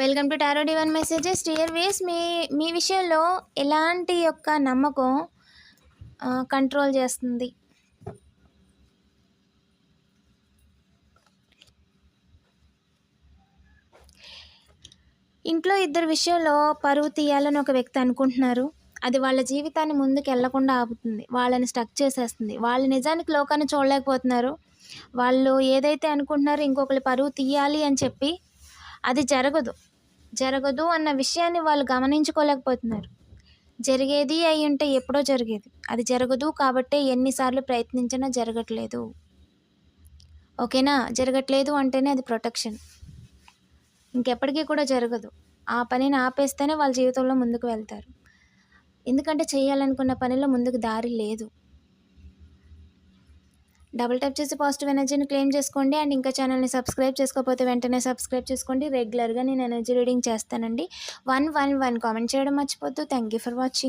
Welcome to tarot divine messages dear వేస్ మీ మీ విషయంలో ఎలాంటి యొక్క నమ్మకం కంట్రోల్ చేస్తుంది? ఇంట్లో ఇద్దరు విషయంలో పరువు తీయాలని ఒక వ్యక్తి అనుకుంటున్నారు. అది వాళ్ళ జీవితాన్ని ముందుకు వెళ్ళకుండా ఆపుతుంది. వాళ్ళని స్టక్ చేసేస్తుంది. వాళ్ళు నిజానికి లోకాన్ని చూడలేకపోతున్నారు. వాళ్ళు ఏదైతే అనుకుంటున్నారో ఇంకొకరి పరువు తీయాలి అని చెప్పి అది జరగదు. జరగదు అన్న విషయాన్ని వాళ్ళు గమనించుకోలేకపోతున్నారు. జరిగేది అయి ఉంటే ఎప్పుడో జరిగేది. అది జరగదు కాబట్టే ఎన్నిసార్లు ప్రయత్నించినా జరగట్లేదు. ఓకేనా? జరగట్లేదు అంటేనే అది ప్రొటెక్షన్. ఇంకెప్పటికీ కూడా జరగదు. ఆ పనిని ఆపేస్తేనే వాళ్ళ జీవితంలో ముందుకు వెళ్తారు. ఎందుకంటే చేయాలనుకున్న పనిలో ముందుకు దారి లేదు. డబుల్ టైప్ చేసి పాజిటివ్ ఎనర్జీని క్లెయిమ్ చేసుకోండి అండ్ ఇంకా ఛానల్ని సబ్స్క్రైబ్ చేసుకోకపోతే వెంటనే సబ్స్క్రైబ్ చేసుకోండి. రెగ్యులర్గా నేను ఎనర్జీ రీడింగ్ చేస్తానండి. వన్ వన్ వన్ కామెంట్ చేయడం మర్చిపోద్దు. Thank you for watching